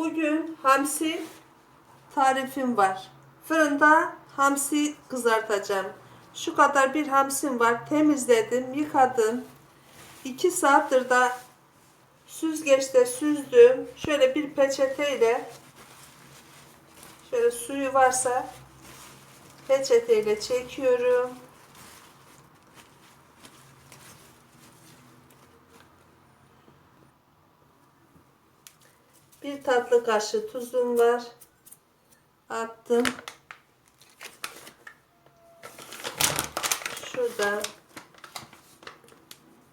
Bugün hamsi tarifim var. Fırında hamsi kızartacağım. Şu kadar bir hamsim var. Temizledim, yıkadım. 2 saattir da süzgeçte süzdüm. Şöyle bir peçeteyle şöyle suyu varsa peçeteyle çekiyorum. Bir tatlı kaşığı tuzum var. Attım. Şurada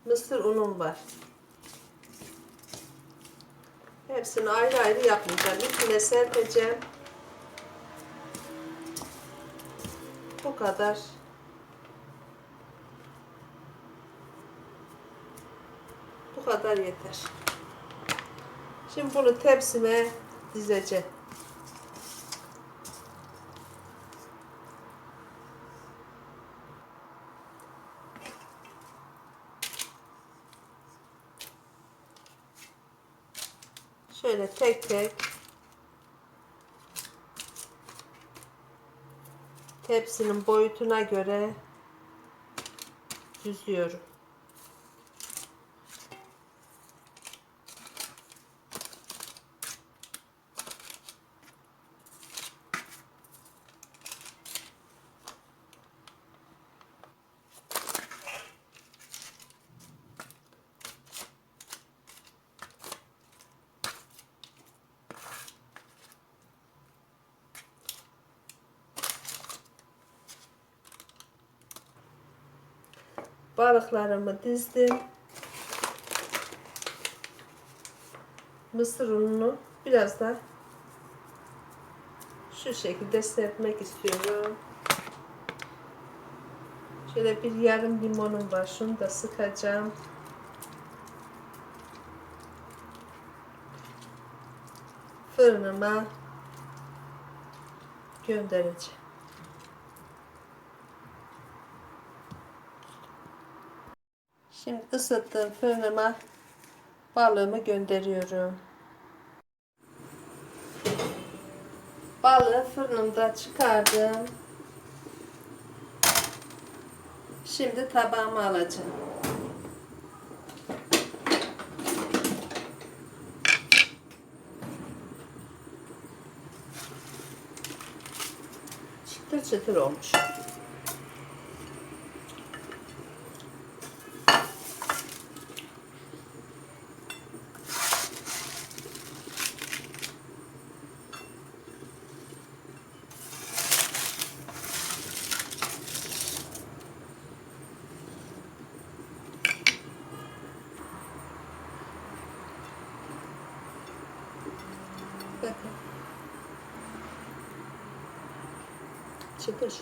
mısır unum var. Hepsini ayrı ayrı yapmayacağım. Üstüne serpeceğim. Bu kadar. Bu kadar yeter. Şimdi bunu tepsime dizeceğim. Şöyle tek tek tepsinin boyutuna göre düzüyorum. Balıklarımı dizdim. Mısır ununu biraz da şu şekilde serpmek istiyorum. Şöyle bir yarım limonum var. Şunu da sıkacağım. Fırınıma göndereceğim. Şimdi ısıttığım fırınıma balığımı gönderiyorum. Balığı fırınımda çıkardım. Şimdi tabağıma alacağım. Çıtır çıtır olmuş. Bakın. Çıtır.